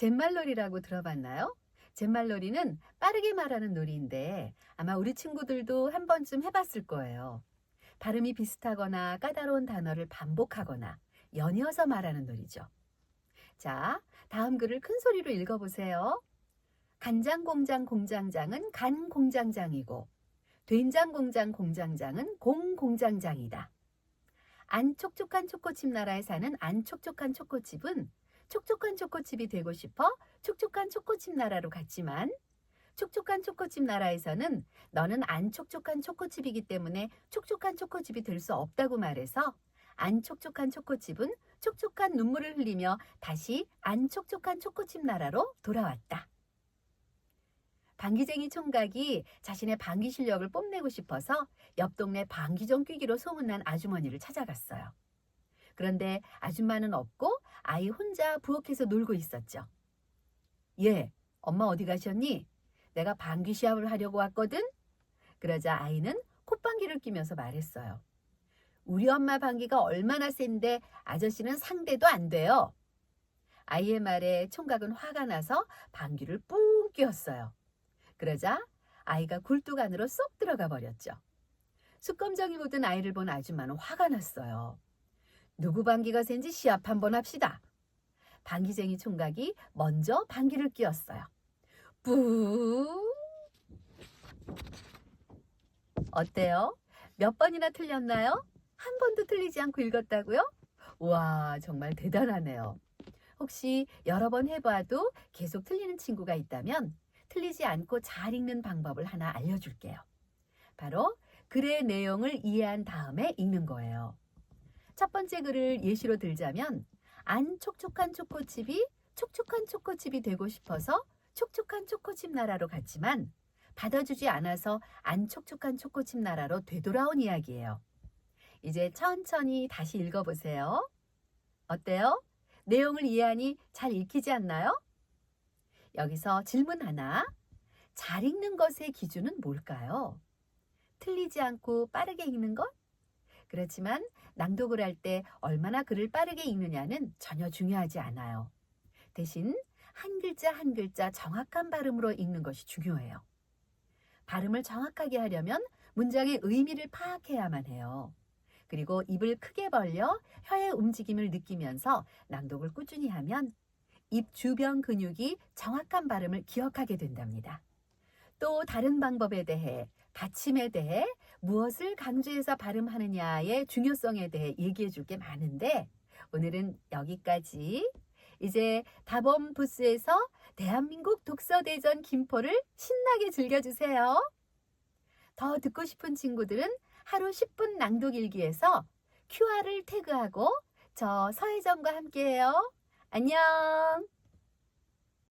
잿말놀이라고 들어봤나요? 잿말놀이는 빠르게 말하는 놀이인데 아마 우리 친구들도 한 번쯤 해봤을 거예요. 발음이 비슷하거나 까다로운 단어를 반복하거나 연이어서 말하는 놀이죠. 자, 다음 글을 큰 소리로 읽어보세요. 간장 공장 공장장은 간 공장장이고 된장 공장 공장장은 공 공장장이다. 안 촉촉한 초코칩 나라에 사는 안 촉촉한 초코칩은 촉촉한 초코칩이 되고 싶어 촉촉한 초코칩 나라로 갔지만 촉촉한 초코칩 나라에서는 너는 안 촉촉한 초코칩이기 때문에 촉촉한 초코칩이 될 수 없다고 말해서 안 촉촉한 초코칩은 촉촉한 눈물을 흘리며 다시 안 촉촉한 초코칩 나라로 돌아왔다. 방귀쟁이 총각이 자신의 방귀 실력을 뽐내고 싶어서 옆 동네 방귀정 뀌기로 소문난 아주머니를 찾아갔어요. 그런데 아줌마는 없고 아이 혼자 부엌에서 놀고 있었죠. 예, 엄마 어디 가셨니? 내가 방귀 시합을 하려고 왔거든? 그러자 아이는 콧방귀를 뀌면서 말했어요. 우리 엄마 방귀가 얼마나 센데 아저씨는 상대도 안 돼요. 아이의 말에 총각은 화가 나서 방귀를 뿡 뀌었어요. 그러자 아이가 굴뚝 안으로 쏙 들어가 버렸죠. 숯검정이 묻은 아이를 본 아줌마는 화가 났어요. 누구 방귀가 센지 시합 한번 합시다. 방귀쟁이 총각이 먼저 방귀를 뀌었어요. 뿌. 어때요? 몇 번이나 틀렸나요? 한 번도 틀리지 않고 읽었다고요? 와, 정말 대단하네요. 혹시 여러 번 해봐도 계속 틀리는 친구가 있다면 틀리지 않고 잘 읽는 방법을 하나 알려줄게요. 바로 글의 내용을 이해한 다음에 읽는 거예요. 첫 번째 글을 예시로 들자면 안 촉촉한 초코칩이 촉촉한 초코칩이 되고 싶어서 촉촉한 초코칩 나라로 갔지만 받아주지 않아서 안 촉촉한 초코칩 나라로 되돌아온 이야기예요. 이제 천천히 다시 읽어보세요. 어때요? 내용을 이해하니 잘 읽히지 않나요? 여기서 질문 하나. 잘 읽는 것의 기준은 뭘까요? 틀리지 않고 빠르게 읽는 것? 그렇지만 낭독을 할 때 얼마나 글을 빠르게 읽느냐는 전혀 중요하지 않아요. 대신 한 글자 한 글자 정확한 발음으로 읽는 것이 중요해요. 발음을 정확하게 하려면 문장의 의미를 파악해야만 해요. 그리고 입을 크게 벌려 혀의 움직임을 느끼면서 낭독을 꾸준히 하면 입 주변 근육이 정확한 발음을 기억하게 된답니다. 또 다른 방법에 대해 받침에 대해 무엇을 강조해서 발음하느냐의 중요성에 대해 얘기해 줄 게 많은데 오늘은 여기까지. 이제 다범 부스에서 대한민국 독서대전 김포를 신나게 즐겨주세요. 더 듣고 싶은 친구들은 하루 10분 낭독 일기에서 QR을 태그하고 저 서혜정과 함께해요. 안녕!